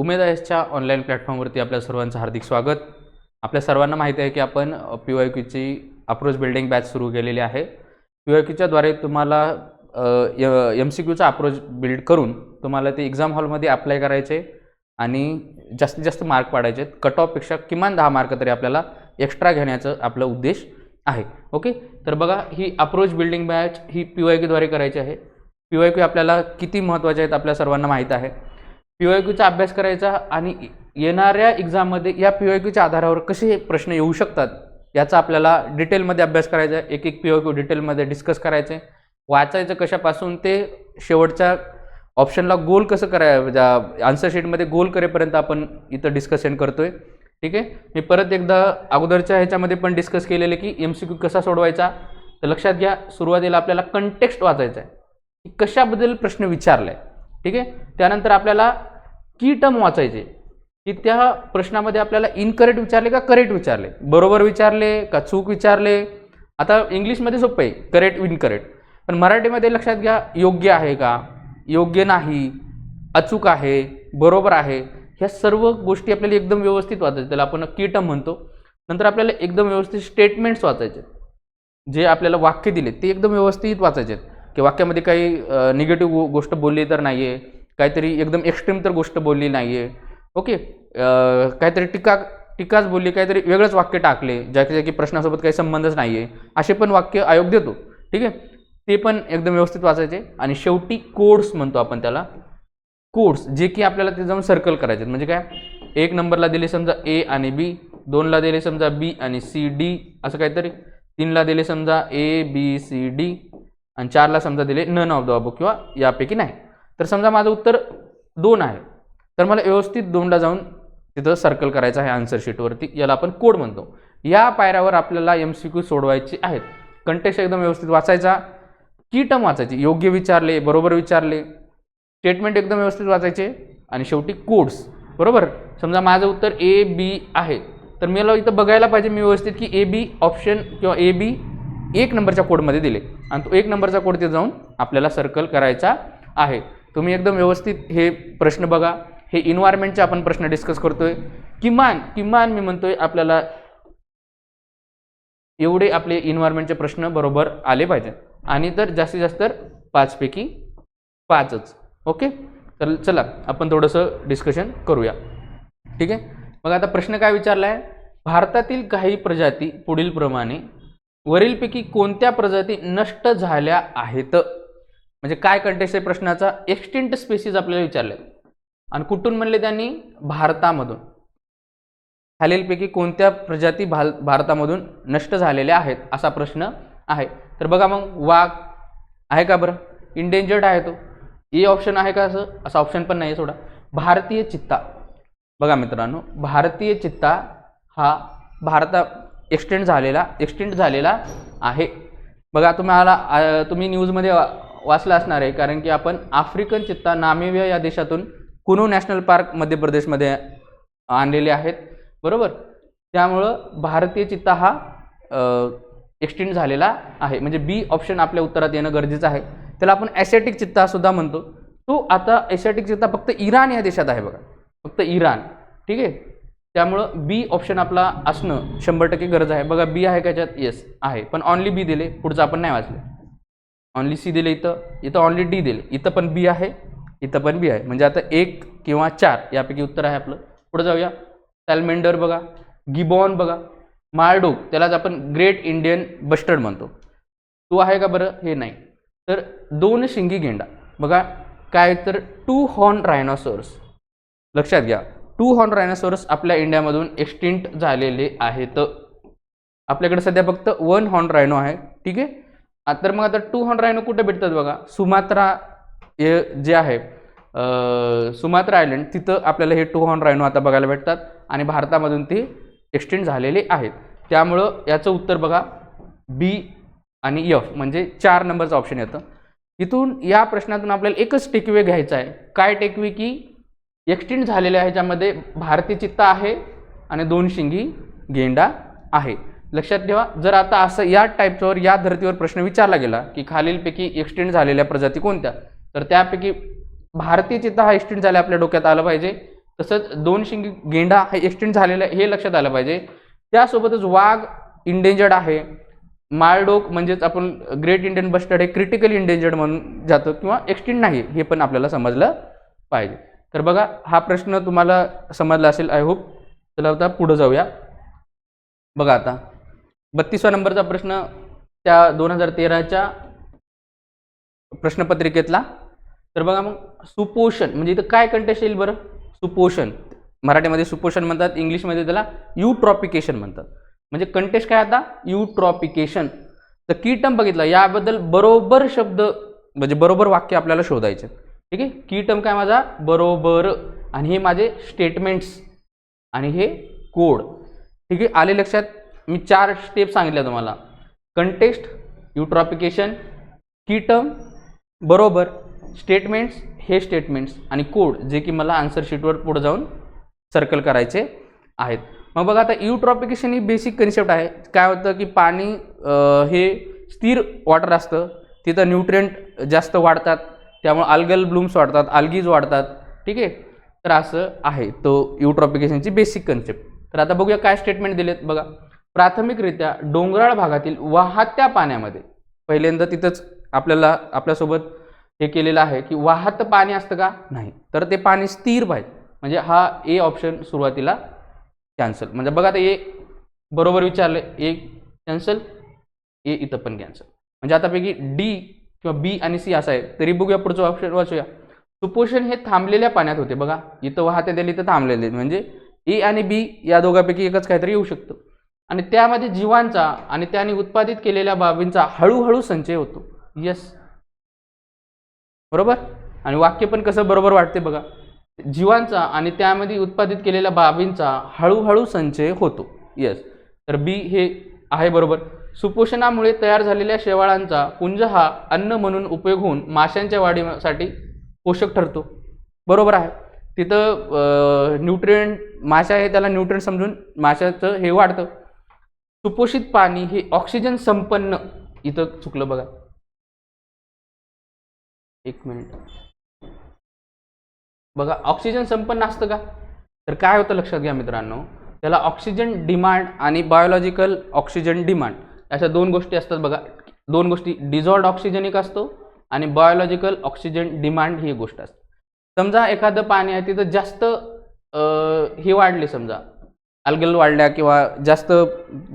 उमेद एसच्या ऑनलाईन प्लॅटफॉर्मवरती आपल्या सर्वांचं हार्दिक स्वागत. आपल्या सर्वांना माहिती आहे की आपण पी वाय क्यूची अप्रोच बिल्डिंग बॅच सुरू केलेली आहे. पी वाय क्यूच्याद्वारे तुम्हाला एम सी क्यूचा अप्रोच बिल्ड करून तुम्हाला ते एक्झाम हॉलमध्ये अप्लाय करायचे आणि जास्तीत जास्त मार्क पाडायचे. कट ऑफपेक्षा किमान दहा मार्क तरी आपल्याला एक्स्ट्रा घेण्याचं आपलं उद्देश आहे. ओके तर बघा ही अप्रोच बिल्डिंग बॅच ही पी वाय क्यूद्वारे करायची आहे. पी वाय क्यू आपल्याला किती महत्त्वाचे आहेत आपल्या सर्वांना माहीत आहे. पी वाय क्यूचा अभ्यास करायचा आणि येणाऱ्या एक्झाममध्ये या पी वाय क्यूच्या आधारावर कसे प्रश्न येऊ शकतात याचा आपल्याला डिटेलमध्ये अभ्यास करायचा आहे. एक एक पी वाय क्यू डिटेलमध्ये डिस्कस करायचे. वाचायचं कशापासून ते शेवटच्या ऑप्शनला गोल कसं कराय आन्सर शीटमध्ये गोल करेपर्यंत आपण इथं डिस्कशन आहे ठीक आहे? मी परत एकदा अगोदरच्या ह्याच्यामध्ये पण डिस्कस केलेलं की एम सी क्यू कसा सोडवायचा? तर लक्षात घ्या सुरुवातीला आपल्याला कंटेक्स्ट वाचायचं आहे की कशाबद्दल प्रश्न विचारला? आहे ठीक आहे? त्यानंतर आपल्याला की टर्म वाचायचे? की त्या प्रश्नामध्ये आपल्याला इनकरेक्ट विचारले का करेक्ट विचारले? बरोबर विचारले का चूक विचारले? आता इंग्लिशमध्ये सोपं आहे करेक्ट इनकरेक्ट पण मराठीमध्ये लक्षात घ्या योग्य आहे का? योग्य नाही अचूक आहे बरोबर आहे. ह्या सर्व गोष्टी आपल्याला एकदम व्यवस्थित वाचायच्या. त्याला आपण की टर्म म्हणतो. नंतर आपल्याला एकदम व्यवस्थित स्टेटमेंट्स वाचायचे. जे आपल्याला वाक्य दिले ते एकदम व्यवस्थित वाचायचे. की वाक्यामध्ये काही निगेटिव्ह गोष्ट बोलली तर नाही आहे काहीतरी एकदम एक्स्ट्रीम तर गोष्ट बोलली नाही आहे ओके काहीतरी टीका टीकाच बोलली काहीतरी वेगळंच वाक्य टाकले ज्या की ज्या की प्रश्नासोबत काही संबंधच नाही आहे असे पण वाक्य आयोग देतो. ठीक आहे? ते पण एकदम व्यवस्थित वाचायचे. आणि शेवटी कोड्स म्हणतो आपण त्याला. कोड्स जे की आपल्याला ते जाऊन सर्कल करायचे म्हणजे काय? एक नंबरला दिले समजा ए आणि बी दोनला दिले समजा बी आणि सी डी असं काहीतरी. तीनला दिले समजा ए बी सी डी आणि चारला समजा दिले नन ऑफ द अबो किंवा यापैकी नाही. तर समजा माझं उत्तर दोन आहे. तर मला व्यवस्थित दोनला जाऊन तिथं सर्कल करायचं आहे आन्सर शीटवरती याला आपण कोड म्हणतो. या पायऱ्यावर आपल्याला एम सी क्यू सोडवायचे आहेत. कंटेक्स्ट एकदम व्यवस्थित वाचायचा. की टर्म वाचायची. योग्य विचारले बरोबर विचारले. स्टेटमेंट एकदम व्यवस्थित वाचायचे. आणि शेवटी कोड्स बरोबर? समजा माझं उत्तर ए बी आहे. तर मला इथं बघायला पाहिजे मी व्यवस्थित की ए बी ऑप्शन किंवा ए बी एक नंबरच्या कोडमध्ये दिले. आणि तो एक नंबरचा कोड ते जाऊन आपल्याला सर्कल करायचा आहे. तुम्ही एकदम व्यवस्थित हे प्रश्न बघा. हे इन्व्हायरमेंटचे आपण प्रश्न डिस्कस करतोय. किमान किमान मी म्हणतोय आपल्याला एवढे आपले इन्व्हायरमेंटचे प्रश्न बरोबर आले पाहिजे आणि तर जास्तीत जास्त तर पाचपैकी पाचच. ओके? तर चला आपण थोडंसं डिस्कशन करूया. ठीक आहे? मग आता प्रश्न काय विचारला आहे भारतातील काही प्रजाती पुढीलप्रमाणे वरीलपैकी कोणत्या प्रजाती नष्ट झाल्या आहेत? म्हणजे काय कंटेक्स्ट आहे प्रश्नाचा? एक्सटिंट स्पेसीज आपल्याला विचारले. आणि कुठून म्हणले त्यांनी? भारतामधून. खालीलपैकी कोणत्या प्रजाती भाल भारतामधून नष्ट झालेल्या आहेत असा प्रश्न आहे. तर बघा मग वाघ आहे का बरं? इंडेंजर्ड आहे तो. ए ऑप्शन आहे का असं? असा ऑप्शन पण नाही सोडा. भारतीय चित्ता. बघा मित्रांनो भारतीय चित्ता हा भारता एक्सटेंड झालेला एक्सटेंड झालेला आहे. बघा तुम्हाला तुम्ही न्यूजमध्ये वाचला असणार आहे कारण की आपण आफ्रिकन चित्ता नामेविया या देशातून कुनो नॅशनल पार्क मध्य प्रदेशमध्ये आणलेले आहेत. बरोबर? त्यामुळं भारतीय चित्ता हा एक्सटेंड झालेला आहे. म्हणजे बी ऑप्शन आपल्या उत्तरात येणं गरजेचं आहे. त्याला आपण ॲसेटिक चित्ता सुद्धा म्हणतो. तो आता ॲसेटिक चित्ता फक्त इराण या देशात आहे बघा. फक्त इराण. ठीक आहे? त्यामुळं बी ऑप्शन आपला असणं शंभर टक्के गरज आहे. बघा बी आहे का? याच्यात येस आहे. पण ऑनली बी दिले. पुढचं आपण नाही वाचले. ऑनली सी दिले इथं इथं ऑनली डी दिले. इथं पण बी आहे इथं पण बी आहे. म्हणजे आता एक किंवा चार यापैकी उत्तर आहे आपलं. पुढे जाऊया. सॅलमेंडर बघा गिबॉन बघा मार्डोक त्यालाच आपण ग्रेट इंडियन बस्टर्ड म्हणतो. तो आहे का बरं? हे नाही. तर दोन शिंगी गेंडा. बघा काय तर टू हॉर्न रायनॉसोर्स. लक्षात घ्या. टू हॉर्न रायनॉसोर्स आपल्या इंडियामधून एक्सटिंट झालेले आहेत. आपल्याकडे सध्या फक्त वन हॉर्न रायनो आहे. ठीक आहे? तर मग आता टू हॉर्न रायनो कुठे भेटतात बघा? सुमात्रा हे जे आहे सुमात्रा आयलंड तिथं आपल्याला हे टू हॉर्न रायनो आता बघायला भेटतात आणि भारतामधून ती एक्सटेंड झालेली आहेत. त्यामुळं याचं उत्तर बघा बी आणि यफ म्हणजे चार नंबरचं ऑप्शन येतं इथून या प्रश्नातून आपल्याला एकच टेकवे घ्यायचा आहे. काय टेकवे की एक्सटेंड आहे ज्यामध्ये भारतीय चित्ता आहे आणि दोन शिंगी गेंडा आहे. लक्षात ठेवा जर आता असं या टाईपच्यावर या धर्तीवर प्रश्न विचारला गेला की खालीलपैकी एक्सटेंड झालेल्या प्रजाती कोणत्या? तर त्यापैकी भारतीय चित्ता हा एक्सटेंड झाला आपल्या डोक्यात आलं पाहिजे. तसंच दोन शिंगी गेंडा हा एक्सटेंड झालेला आहे हे लक्षात आलं पाहिजे. त्यासोबतच वाघ इंडेंजर्ड आहे. माळडोक म्हणजेच आपण ग्रेट इंडियन बस्टर्ड हे क्रिटिकल इंडेंजर्ड म्हणून जातं किंवा एक्सटेंड नाही हे पण आपल्याला समजलं पाहिजे. तर बघा हा प्रश्न तुम्हाला समजला असेल आय होप चला आता पुढं जाऊया. बघा आता. बत्तीसवा नंबरचा प्रश्न त्या दोन हजार तेराच्या प्रश्नपत्रिकेतला. तर बघा मग सुपोषण म्हणजे इथं काय कंटेस्ट येईल बरं? सुपोषण. मराठीमध्ये सुपोषण म्हणतात इंग्लिशमध्ये त्याला युट्रॉपिकेशन म्हणतात. म्हणजे कंटेस्ट काय आता? युट्रॉपिकेशन तर की टर्म बघितलं याबद्दल बरोबर शब्द म्हणजे बरोबर वाक्य आपल्याला शोधायचे. ठीक आहे? की टर्म काय माझा? बरोबर. आणि हे माझे स्टेटमेंट्स आणि हे कोड ठीक आहे? आले लक्षात? मी चार स्टेप सांगितल्या तुम्हाला. कंटेक्स्ट युट्रॉपिकेशन की टर्म बरोबर. स्टेटमेंट्स हे स्टेटमेंट्स आणि कोड जे की मला आन्सर शीटवर पुढे जाऊन सर्कल करायचे आहेत. मग बघा आता युट्रॉपिकेशन ही बेसिक कन्सेप्ट आहे. काय होतं की पाणी हे स्थिर वॉटर असतं. तिथं न्यूट्रियंट जास्त वाढतात. त्यामुळे अल्गल ब्लूम्स वाढतात अल्गीज वाढतात. ठीक आहे? तर असं आहे. तो युट्रॉपिकेशनची बेसिक कन्सेप्ट तर आता बघूया काय स्टेटमेंट दिलेत बघा. प्राथमिकरित्या डोंगराळ भागातील वाहत्या पाण्यामध्ये. पहिल्यांदा तिथंच आपल्याला आपल्यासोबत हे केलेलं आहे की वाहतं पाणी असतं का? नाही. तर ते पाणी स्थिर पाहिजे. म्हणजे हा ए ऑप्शन सुरुवातीला कॅन्सल म्हणजे बघा आता ए बरोबर विचारलं ए कॅन्सल ए इथं पण कॅन्सल म्हणजे आतापैकी डी किंवा बी आणि सी असं आहे. तरी बघूया पुढचं ऑप्शन वाचूया. सुपोषण हे थांबलेल्या पाण्यात होते बघा. इथं वाहते दिली इथं थांबलेले. म्हणजे ए आणि बी या दोघांपैकी एकच काहीतरी येऊ शकतं. आणि त्यामध्ये जीवांचा आणि त्याने उत्पादित केलेल्या बाबींचा हळूहळू संचय होतो. यस बरोबर? आणि वाक्य पण कसं बरोबर वाटते बघा. जीवांचा आणि त्यामध्ये उत्पादित केलेल्या बाबींचा हळूहळू संचय होतो. यस तर बी हे आहे बरोबर. सुपोषणामुळे तयार झालेल्या शेवाळांचा पुंज हा अन्न म्हणून उपयोग होऊन माशांच्या वाढीसाठी पोषक ठरतो. बरोबर आहे. तिथं न्यूट्रियंट माशा आहे त्याला न्यूट्रिएंट समजून माशाचं हे वाढतं. सुपोषित पाणी हे ऑक्सिजन संपन्न. इथं चुकलं बघा. एक मिनिट. बघा ऑक्सिजन संपन्न असतं का? तर काय होतं लक्षात घ्या मित्रांनो. त्याला ऑक्सिजन डिमांड आणि बायोलॉजिकल ऑक्सिजन डिमांड अशा दोन गोष्टी असतात बघा. दोन गोष्टी डिझॉल्ड ऑक्सिजन एक असतो आणि बायोलॉजिकल ऑक्सिजन डिमांड ही गोष्ट असते. समजा एखादं पाणी आहे तिथं जास्त हे वाढले समजा. अल्गल वाढल्या किंवा जास्त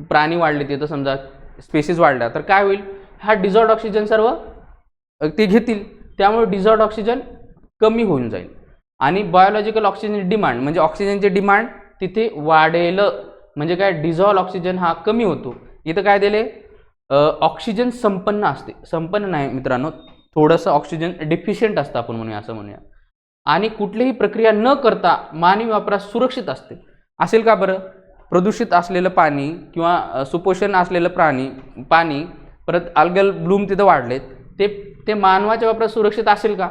प्राणी वाढले तिथं समजा स्पेसिस वाढल्या तर काय होईल? हा डिझॉल्ड ऑक्सिजन सर्व ते घेतील. त्यामुळे डिझॉल्ड ऑक्सिजन कमी होऊन जाईल. आणि बायोलॉजिकल ऑक्सिजन डिमांड म्हणजे ऑक्सिजनचे डिमांड तिथे वाढेल. म्हणजे काय? डिझॉल्व ऑक्सिजन हा कमी होतो. इथं काय दिले? ऑक्सिजन संपन्न असते. संपन्न नाही मित्रांनो थोडंसं ऑक्सिजन डिफिशियंट असतं आपण म्हणूया असं म्हणूया. आणि कुठलीही प्रक्रिया न करता मानवी वापरास सुरक्षित असते. असेल का बरं? प्रदूषित असलेलं पाणी किंवा सुपोषण असलेलं प्राणी पाणी परत अल्गल ब्लूम तिथं वाढलेत ते ते मानवाच्या वापरात सुरक्षित असेल का?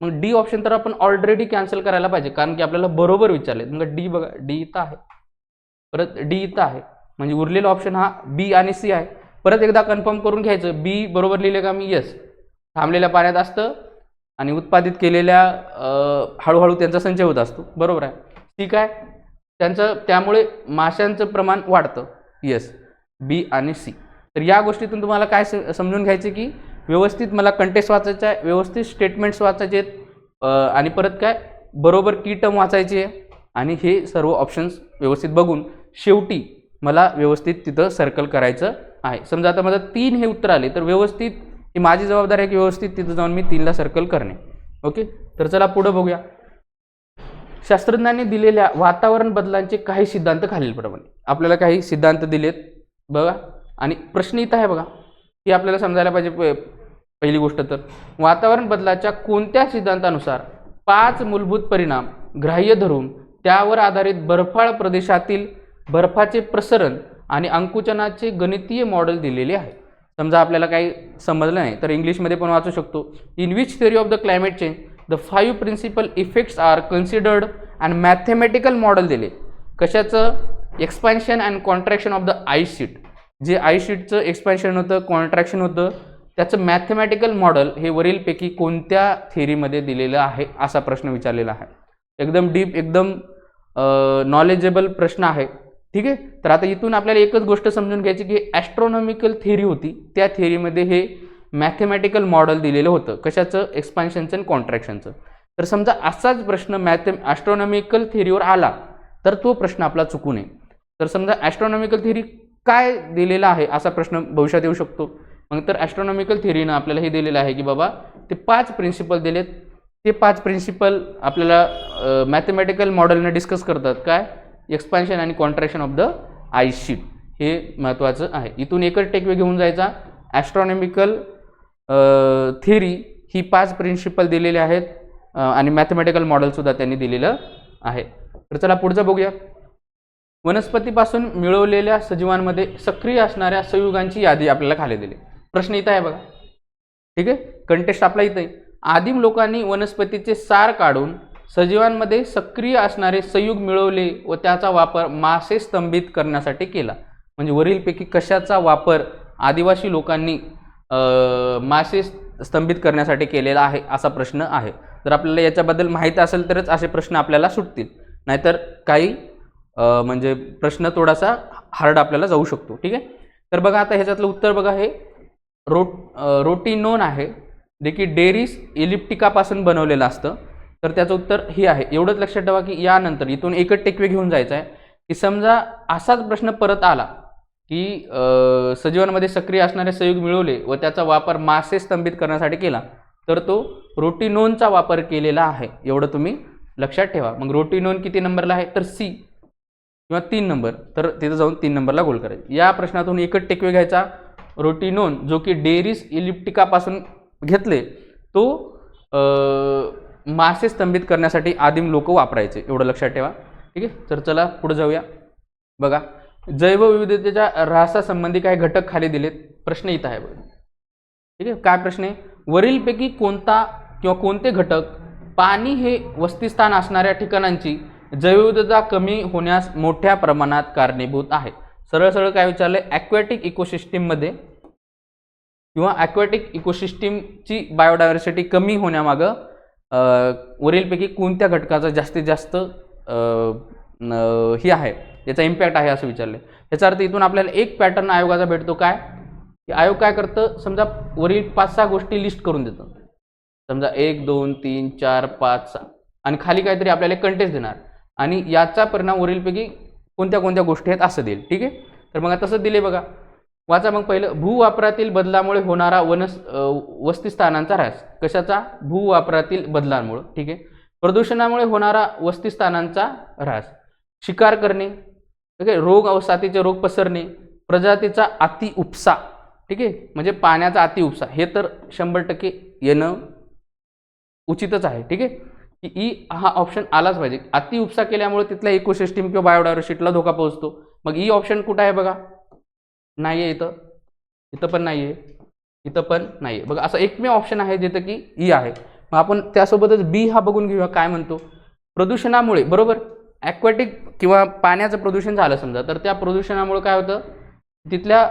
मग डी ऑप्शन तर आपण ऑलरेडी कॅन्सल करायला पाहिजे कारण की आपल्याला बरोबर विचारले मग डी बघा डी इथं आहे. परत डी इथं आहे. म्हणजे उरलेला ऑप्शन हा बी आणि सी आहे. परत एकदा कन्फर्म करून घ्यायचं बी बरोबर लिहिले का? मी येस थांबलेल्या पाण्यात असतं आणि उत्पादित केलेल्या हळूहळू त्यांचा संचय होत असतो. बरोबर आहे. ठीक आहे त्यांचं त्यामुळे माशांचं प्रमाण वाढतं. येस बी आणि सी तर या गोष्टीतून तुम्हाला काय स- समजून घ्यायचं की व्यवस्थित मला कंटेस्ट वाचायचा आहे व्यवस्थित स्टेटमेंट्स वाचायचे आहेत आणि परत काय? बरोबर की टर्म वाचायची आहे. आणि हे सर्व ऑप्शन्स व्यवस्थित बघून शेवटी मला व्यवस्थित तिथं सर्कल करायचं आहे. समजा आता माझं तीन हे उत्तर आले तर व्यवस्थित ही माझी जबाबदारी आहे की व्यवस्थित तिथं जाऊन मी तीनला सर्कल करणे. ओके तर चला पुढं बघूया. शास्त्रज्ञांनी दिलेल्या वातावरण बदलांचे काही सिद्धांत खालीलप्रमाणे आपल्याला काही सिद्धांत दिलेत बघा. आणि प्रश्न इथं आहे बघा की आपल्याला समजायला पाहिजे पहिली गोष्ट तर. वातावरण बदलाच्या कोणत्या सिद्धांतानुसार पाच मूलभूत परिणाम ग्राह्य धरून त्यावर आधारित बर्फाळ प्रदेशातील बर्फाचे प्रसरण आणि अंकुचनाचे गणितीय मॉडेल दिलेले आहे. समजा आपल्याला काही समजलं नाही तर इंग्लिशमध्ये पण वाचू शकतो. In which theory of the climate change the five principal effects R considered and mathematical model दिले. कशाचं? Expansion and contraction of the I sheet जे आय शीटचं एक्सपान्शन होतं कॉन्ट्रॅक्शन होतं त्याचं मॅथेमॅटिकल मॉडेल हे वरीलपैकी कोणत्या थिअरीमध्ये दिलेलं आहे असा प्रश्न विचारलेला आहे. एकदम डीप एकदम नॉलेजेबल प्रश्न आहे. ठीक आहे? तर आता इथून आपल्याला एकच गोष्ट समजून घ्यायची की ॲस्ट्रॉनॉमिकल थेरी होती. त्या थेरीमध्ये हे मॅथमॅटिकल मॉडेल दिलेलं होतं. कशाचं? एक्सपान्शनचं आणि कॉन्ट्रॅक्शनचं तर समजा असाच प्रश्न मॅथम ॲस्ट्रॉनॉमिकल थिअरीवर आला तर तो प्रश्न आपला चुकू नये. तर समजा ॲस्ट्रॉनॉमिकल थिअरी काय दिलेला आहे असा प्रश्न भविष्यात येऊ शकतो. मग तर ॲस्ट्रॉनॉमिकल थिअरीनं आपल्याला हे दिलेलं आहे की बाबा ते पाच प्रिन्सिपल दिलेत. ते पाच प्रिन्सिपल आपल्याला मॅथमॅटिकल मॉडेलनं डिस्कस करतात. काय? एक्सपान्शन आणि कॉन्ट्रॅक्शन ऑफ द आईशीट हे महत्त्वाचं आहे. इथून एकच टेकवे घेऊन जायचा. ॲस्ट्रॉनॉमिकल थेरी ही पाच प्रिन्सिपल दिलेले आहेत आणि मॅथमॅटिकल मॉडेलसुद्धा त्यांनी दिलेलं आहे. तर चला पुढचं बघूया. वनस्पतीपासून मिळवलेल्या सजीवांमध्ये सक्रिय असणाऱ्या संयुगांची यादी आपल्याला खाली दिली. प्रश्न इथं आहे बघा. ठीक आहे? कंटेस्ट आपला इथं आहे आदिम लोकांनी वनस्पतीचे सार काढून सजीवांमध्ये सक्रिय असणारे संयुग मिळवले व त्याचा वापर मासे स्तंभित करण्यासाठी केला. म्हणजे वरीलपैकी कशाचा वापर आदिवासी लोकांनी मासे स्तंभित करण्यासाठी केलेला आहे असा प्रश्न आहे. जर आपल्याला याच्याबद्दल माहीत असेल तरच असे प्रश्न आपल्याला सुटतील. नाहीतर काही म्हणजे प्रश्न थोडासा हार्ड आपल्याला जाऊ शकतो. ठीक आहे? तर बघा आता ह्याच्यातलं उत्तर बघा हे. रोट रोटी नोन आहे. जे की डेरिस इलिप्टिकापासून बनवलेलं असतं. तर त्याचं उत्तर हे आहे. एवढंच लक्षात ठेवा की यानंतर इथून एकच टेकवे घेऊन जायचं आहे. की समजा असाच प्रश्न परत आला. की सजीवांमध्ये सक्रिय असणारे संयुग मिळवले व त्याचा वापर मासे स्तंभित करण्यासाठी केला. तर तो रोटिनोनचा वापर केलेला आहे. एवढं तुम्ही लक्षात ठेवा. मग रोटिनोन किती नंबरला आहे? तर सी किंवा तीन नंबर. तर तिथं जाऊन तीन नंबरला गोल करायचं या प्रश्नातून एकच टेकवे घ्यायचा. रोटिनोन जो की डेरिस इलिप्टिकापासून घेतले तो मासे स्तंभित करण्यासाठी आदिम लोक वापरायचे. एवढं लक्षात ठेवा. ठीक आहे? तर चला पुढे जाऊया. बघा. जैवविविधतेच्या ऱ्हासासंबंधी काही घटक खाली दिलेत. प्रश्न इथं आहे बघा. ठीक आहे? काय प्रश्न आहे? वरीलपैकी कोणता किंवा कोणते घटक पाणी हे वस्तीस्थान असणाऱ्या ठिकाणांची जैवविविधता कमी होण्यास मोठ्या प्रमाणात कारणीभूत आहे. सरळ सरळ काय विचारलंय? ॲक्वॅटिक इकोसिस्टीममध्ये किंवा ॲक्वॅटिक इकोसिस्टीमची बायोडायव्हर्सिटी कमी होण्यामागं वरीलपैकी कोणत्या घटकाचा जास्तीत जास्त ही आहे? याचा इम्पॅक्ट आहे असं विचारलं याचा अर्थ इथून आपल्याला एक पॅटर्न आयोगाचा भेटतो काय? की आयोग काय करतं? समजा वरील पाच सहा गोष्टी लिस्ट करून देतं. समजा एक दोन तीन चार पाच सहा. आणि खाली काहीतरी आपल्याला कंटेस्ट देणार. आणि याचा परिणाम वरीलपैकी कोणत्या कोणत्या गोष्टी आहेत असं देईल. ठीक आहे? तर मग तसं दिले बघा. वाचा मग पहिलं. भूवापरातील बदलामुळे होणारा वनस वस्तीस्थानांचा ऱ्हास. कशाचा? भूवापरातील बदलांमुळं. ठीक आहे? प्रदूषणामुळे होणारा वस्तीस्थानांचा ऱ्हास. शिकार करणे. ठीक आहे रोग अवसातीचे रोग पसरणे प्रजातीचा अति उपसा ठीक आहे? म्हणजे पाण्याचा अति उपसा. हे तर शंभर टक्के येणं उचितच आहे ठीक आहे? की ई हा ऑप्शन आलाच पाहिजे. अति उपसा केल्यामुळे तिथल्या इकोसिस्टीम किंवा बायोडायव्हर्सिटीला धोका पोहोचतो. मग ई ऑप्शन कुठं आहे बघा? नाही आहे इथं. इथं पण नाही आहे इथं पण नाही आहे बघा असं एकमेव ऑप्शन आहे जिथं की ई आहे. मग आपण त्यासोबतच बी हा बघून घेऊया काय म्हणतो? प्रदूषणामुळे बरोबर? ॲक्वॅटिक किंवा पाण्याचं प्रदूषण झालं समजा तर त्या प्रदूषणामुळे काय होतं? तिथल्या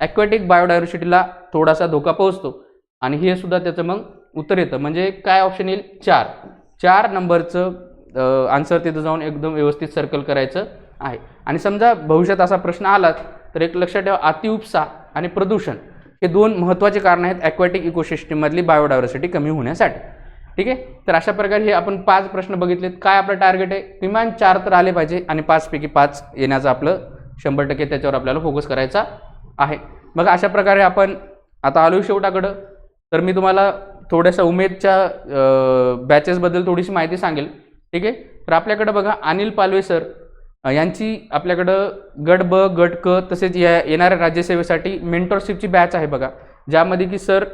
ॲक्वॅटिक बायोडायव्हर्सिटीला थोडासा धोका पोहोचतो. आणि हे सुद्धा त्याचं मग उत्तर येतं. म्हणजे काय ऑप्शन येईल? चार. चार नंबरचं आन्सर तिथं जाऊन एकदम व्यवस्थित सर्कल करायचं आहे. आणि समजा भविष्यात असा प्रश्न आलाच तर एक लक्षात ठेवा अतिउपसा आणि प्रदूषण हे दोन महत्त्वाचे कारण आहेत ॲक्वॅटिक इकोसिस्टीममधली बायोडायव्हर्सिटी कमी होण्यासाठी. ठीक आहे? तर अशा प्रकारे हे आपण पाच प्रश्न बघितलेत. काय आपलं टार्गेट आहे? किमान चार तर आले पाहिजे आणि पाचपैकी पाच येण्याचं आपलं शंभर टक्के त्याच्यावर आपल्याला फोकस करायचा आहे. मग अशा प्रकारे आपण आता आलो शेवटाकडं. तर मी तुम्हाला थोड्याशा उमेदच्या बॅचेसबद्दल थोडीशी माहिती सांगेल. ठीक आहे? तर आपल्याकडं बघा अनिल पालवे सर यांची आपल्याकडं गट ब गट क तसेच या येणाऱ्या राज्यसेवेसाठी मेंटरशिपची बॅच आहे बघा. ज्यामध्ये की सर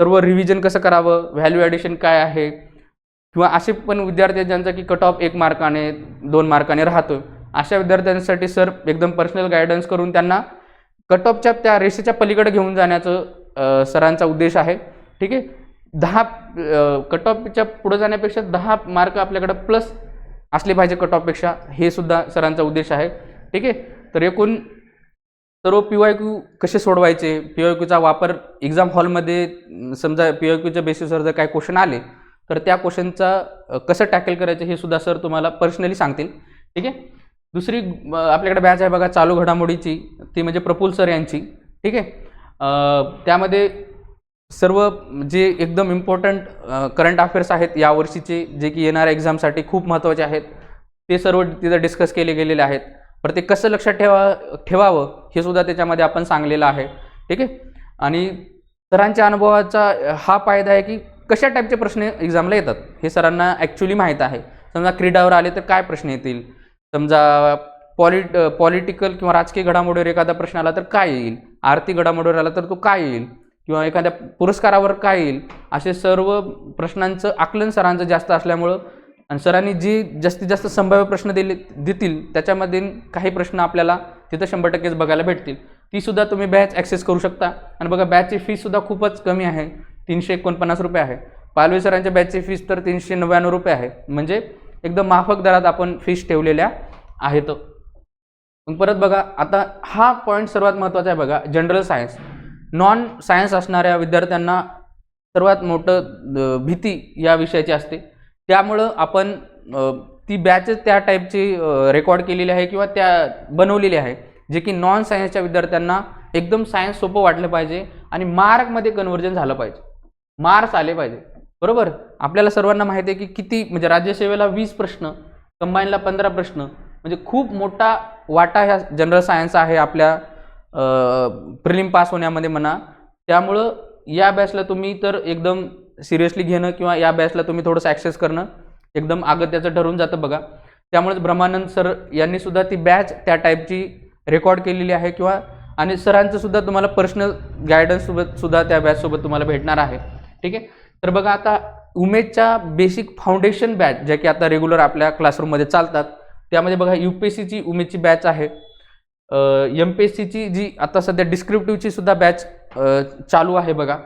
सर्व रिव्हिजन कसं करावं? व्हॅल्यू ॲडिशन काय आहे? किंवा असे पण विद्यार्थी आहेत ज्यांचा की कट ऑफ एक मार्काने दोन मार्काने राहतो अशा विद्यार्थ्यांसाठी सर एकदम पर्सनल गायडन्स करून त्यांना कट ऑफच्या त्या रेषेच्या पलीकडे घेऊन जाण्याचं सरांचा उद्देश आहे. ठीक आहे? दहा कट ऑफच्या पुढे जाण्यापेक्षा दहा मार्क आपल्याकडं प्लस असले पाहिजे कट ऑफपेक्षा हे सुद्धा सरांचा उद्देश आहे. ठीक आहे? तर एकूण तर पी वाय क्यू कसे सोडवायचे? पी वाय क्यूचा वापर एक्झाम हॉलमध्ये समजा पी वाय क्यूच्या बेसिसवर जर काही क्वेश्चन आले तर त्या क्वेश्चनचा कसं टॅकल करायचं हे सुद्धा सर तुम्हाला पर्सनली सांगतील. ठीक आहे? दुसरी आपल्याकडे बॅच आहे बघा चालू घडामोडीची. ती म्हणजे प्रफुल सर यांची. ठीक आहे? त्यामध्ये सर्व जे एकदम इम्पॉर्टंट करंट अफेअर्स आहेत यावर्षीचे जे की येणाऱ्या एक्झामसाठी खूप महत्त्वाचे आहेत ते सर्व तिथं डिस्कस केले गेलेले आहेत. पर ते कसं लक्षात ठेवा ठेवावं हे सुद्धा त्याच्यामध्ये आपण सांगलेलं आहे. ठीक आहे? आणि सरांच्या अनुभवाचा हा फायदा आहे की कशा टाईपचे प्रश्न एक्झामला येतात हे सरांना ॲक्च्युली माहीत आहे. समजा क्रीडावर आले तर काय प्रश्न येतील? समजा पॉलिट पॉलिटिकल किंवा राजकीय घडामोडीवर एखादा प्रश्न आला तर काय येईल? आर्थिक घडामोडीवर आला तर तो काय येईल? किंवा एखाद्या पुरस्कारावर काय येईल? असे सर्व प्रश्नांचं आकलन सरांचं जास्त असल्यामुळं आणि सरांनी जी जास्तीत जास्त संभाव्य प्रश्न दिले देतील त्याच्यामध्ये काही प्रश्न आपल्याला तिथं शंभर टक्केच बघायला भेटतील. तीसुद्धा तुम्ही बॅच ॲक्सेस करू शकता. आणि बघा बॅचची फीसुद्धा खूपच कमी आहे. तीनशे एकोणपन्नास रुपये आहे. पालवे सरांच्या बॅचची फीस तर तीनशे नव्याण्णव रुपये आहे. म्हणजे एकदम माफक दरात आपण फीस ठेवलेल्या आहेत. मग परत बघा आता हा पॉईंट सर्वात महत्त्वाचा आहे बघा जनरल सायन्स नॉन सायन्स असणाऱ्या विद्यार्थ्यांना सर्वात मोठं भीती या विषयाची असते. त्यामुळं आपण ती बॅचच त्या टाईपची रेकॉर्ड केलेली आहे किंवा त्या बनवलेली आहे जे की नॉन सायन्सच्या विद्यार्थ्यांना एकदम सायन्स सोपं वाटलं पाहिजे आणि मार्कमध्ये कन्व्हर्जन झालं पाहिजे. मार्क्स आले पाहिजे. बरोबर? आपल्याला सर्वांना माहिती आहे की किती म्हणजे राज्यसेवेला वीस प्रश्न कंबाईनला पंधरा प्रश्न म्हणजे खूप मोठा वाटा ह्या जनरल सायन्स आहे आपल्या प्रिलिम पास होण्यामध्ये म्हणा. त्यामुळं या बॅचला तुम्ही तर एकदम सिरियसली घेणं किंवा या बॅचला तुम्ही थोडंसं ॲक्सेस करणं एकदम आगत्याचं ठरून जातं बघा. त्यामुळेच ब्रह्मानंद सर यांनी सुद्धा ती बॅच त्या टाईपची रेकॉर्ड केलेली आहे किंवा आणि सरांचं सुद्धा तुम्हाला पर्सनल गायडन्ससोबत सुद्धा त्या बॅचसोबत तुम्हाला भेटणार आहे. ठीक आहे? तर बघा आता उमेदच्या बेसिक फाउंडेशन बॅच ज्या की आता रेग्युलर आपल्या क्लासरूममध्ये चालतात त्यामध्ये बघा यू पी एस सीची उमेदची बॅच आहे. एम पी एस सीची जी आता सध्या डिस्क्रिप्टिव्हची सुद्धा बॅच चालू आहे बघा.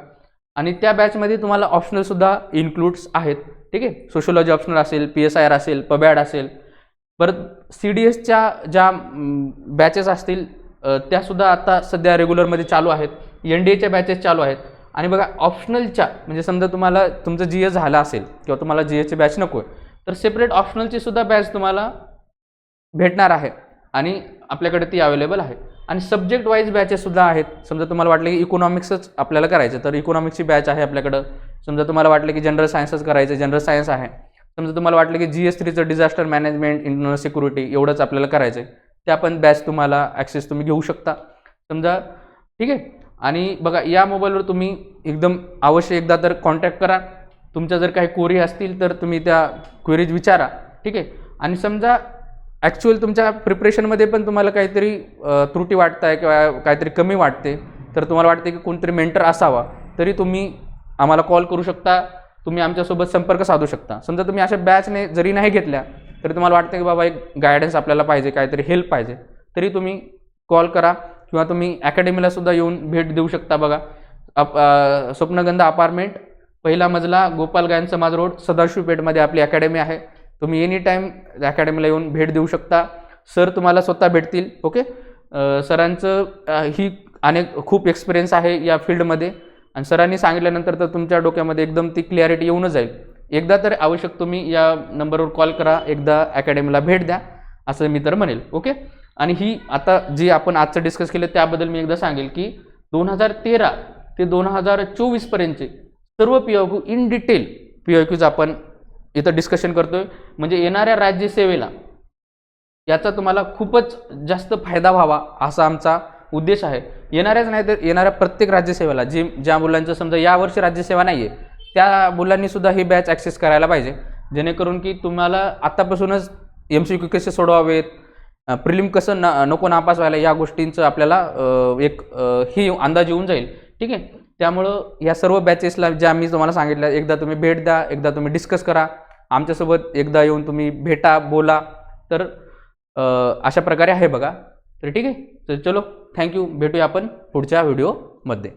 आणि त्या बॅचमध्ये तुम्हाला ऑप्शनलसुद्धा इन्क्लूड्स आहेत. ठीक आहे? सोशोलॉजी ऑप्शनल असेल पी एस आय आर असेल पबॅड असेल. परत सी डी एसच्या ज्या बॅचेस असतील त्यासुद्धा आता सध्या रेग्युलरमध्ये चालू आहेत. एन डी एच्या बॅचेस चालू आहेत. आणि बघा ऑप्शनलच्या म्हणजे समजा तुम्हाला तुमचं जी एस झालं असेल किंवा तुम्हाला जी एसची बॅच नको आहे तर सेपरेट ऑप्शनलची सुद्धा बॅच तुम्हाला भेटणार आहे. आणि आपल्याकडे ती अवेलेबल आहे. आणि सब्जेक्ट वाईज बॅचेससुद्धा आहेत. समजा तुम्हाला वाटलं की इकॉनॉमिक्सच आपल्याला करायचं तर इकॉनॉमिक्सची बॅच आहे आपल्याकडं. समजा तुम्हाला वाटलं की जनरल सायन्सच करायचं जनरल सायन्स आहे. समजा तुम्हाला वाटलं की जी एस थ्रीचं डिझास्टर मॅनेजमेंट इंटरनल सिक्युरिटी एवढंच आपल्याला करायचं आहे त्या पण बॅच तुम्हाला ॲक्सेस तुम्ही घेऊ शकता. समजा ठीक आहे? आणि बघा या मोबाईलवर तुम्ही एकदम अवश्य एकदा तर कॉन्टॅक्ट करा. तुमच्या जर काही क्वेरी असतील तर तुम्ही त्या क्वेरीज विचारा. ठीक आहे? आणि समजा ॲक्च्युअल तुमच्या प्रिपरेशनमध्ये पण तुम्हाला काहीतरी त्रुटी वाटत आहे किंवा काहीतरी कमी वाटते. तर तुम्हाला वाटते की कोणतरी मेंटर असावा. तरी तुम्ही आम्हाला कॉल करू शकता. तुम्ही आमच्यासोबत संपर्क साधू शकता. समजा तुम्ही अशा बॅचने जरी नाही घेतल्या तरी तुम्हाला वाटतं की बाबा एक गायडन्स आपल्याला पाहिजे काहीतरी हेल्प पाहिजे. तरी तुम्ही कॉल करा किंवा तुम्ही अकॅडमीला सुद्धा येऊन भेट देऊ शकता बघा. अप स्वप्नगंध स्वप्नगंधा अपार्टमेंट पहिला मजला गोपाल गायन समाज रोड सदाशिव पेठमध्ये आपली अकॅडमी आहे. तुम्ही एनी टाईम अकॅडमीला येऊन भेट देऊ शकता. सर तुम्हाला स्वतः भेटतील ओके सरांचं ही अनेक खूप एक्सपिरियन्स आहे या फील्डमध्ये आणि सरांनी सांगितल्यानंतर तर तुमच्या डोक्यामध्ये एकदम ती क्लॅरिटी येऊनच जाईल. एकदा तर आवश्यक तुम्ही या नंबरवर कॉल करा एकदा अकॅडमीला भेट द्या असं मी तर म्हणेल ओके आणि ही आता जी आपण आजचं डिस्कस केलं त्याबद्दल मी एकदा सांगेल की दोन हजार तेरा ते दोन हजार चोवीसपर्यंतचे सर्व P O Q in detail P O Qs आपण इथं डिस्कशन करतोय. म्हणजे येणाऱ्या राज्यसेवेला याचा तुम्हाला खूपच जास्त फायदा व्हावा असा आमचा उद्देश आहे. येणाऱ्याच नाही तर येणाऱ्या प्रत्येक राज्यसेवेला जी ज्या मुलांचं समजा यावर्षी राज्यसेवा नाही आहे त्या मुलांनीसुद्धा ही बॅच ॲक्सेस करायला पाहिजे. जेणेकरून की तुम्हाला आत्तापासूनच एम सी क्यू कसे सोडवावेत प्रिलिम कसं ना नको नापास व्हायला या गोष्टींचं आपल्याला एक ही अंदाज येऊन जाईल. ठीक आहे? त्यामुळं या सर्व बॅचेसला ज्या मी तुम्हाला सांगितलं एकदा तुम्ही भेट द्या एकदा तुम्ही डिस्कस करा. आमच्यासोबत एकदा येऊन तुम्ही भेटा बोला. तर अशा प्रकारे आहे बघा. तर ठीक आहे? तर चलो थँक्यू भेटूया आपण पुढच्या व्हिडिओमध्ये